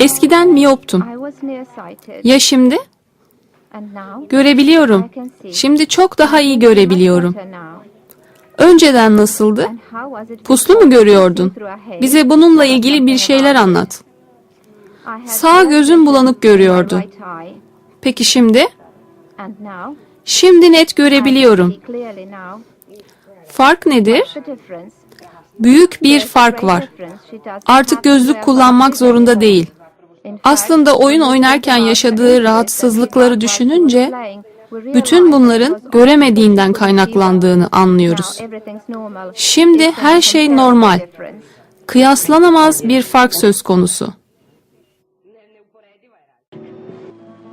Eskiden miyoptum. Ya şimdi? Görebiliyorum. Şimdi çok daha iyi görebiliyorum. Önceden nasıldı? Puslu mu görüyordun? Bize bununla ilgili bir şeyler anlat. Sağ vision bulanık görüyordu. Peki şimdi? Şimdi net görebiliyorum. Fark nedir? Büyük bir fark var. Artık gözlük kullanmak zorunda değil. Aslında oyun oynarken yaşadığı rahatsızlıkları düşününce bütün bunların göremediğinden kaynaklandığını anlıyoruz. Şimdi her şey normal. Kıyaslanamaz bir fark söz konusu. Euporedima era